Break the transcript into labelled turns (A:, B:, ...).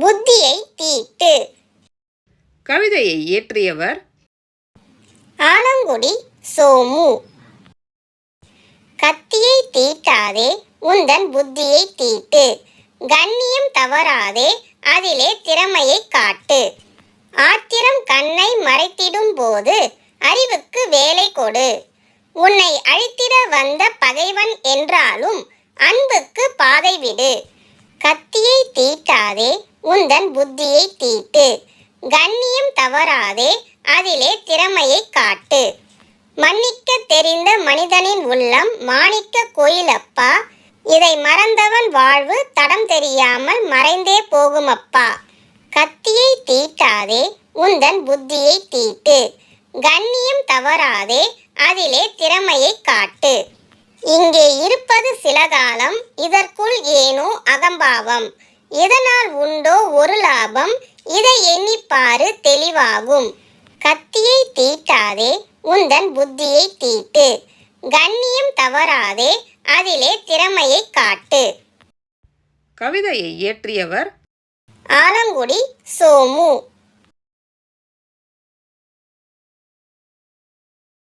A: புத்தியை தீட்டு.
B: கவிதையை இயற்றியவர்
A: ஆலங்குடி சோமு. கத்தியை தீட்டாதே உந்தன் புத்தியை தீட்டு. கண்ணியம் தவறாதே அதிலே திறமையை காட்டு. ஆத்திரம் கண்ணை மறைத்திடும் போது அறிவுக்கு வேலை கொடு. உன்னை அழித்திட வந்த பகைவன் என்றாலும் அன்புக்கு பாதை விடு. கத்தியை தீட்டாதே உந்தன் புத்தியை தீட்டு. கண்ணியம் தவறாதே அதிலே திறமையை காட்டு. மன்னிக்க தெரிந்த மனிதனின் உள்ளம் மாணிக்க கோயிலப்பா. இதை மறந்தவன் வாழ்வு தடம் தெரியாமல் மறைந்தே போகுமப்பா. கத்தியை தீட்டாதே உந்தன் புத்தியை தீட்டு. கண்ணியம் தவறாதே அதிலே திறமையை காட்டு. இங்கே இருப்பது சில காலம் இதற்குள் ஏனோ அகம்பாவம். இதனால் உண்டோ ஒரு லாபம் இதை எண்ணிப்பாரு தெளிவாகும். கத்தியை தீட்டாதே உந்தன் புத்தியை தீட்டு. கண்ணியம் தவறாதே அதிலே திறமையை காட்டு.
B: கவிதையை இயற்றியவர்
A: ஆலங்குடி சோமு.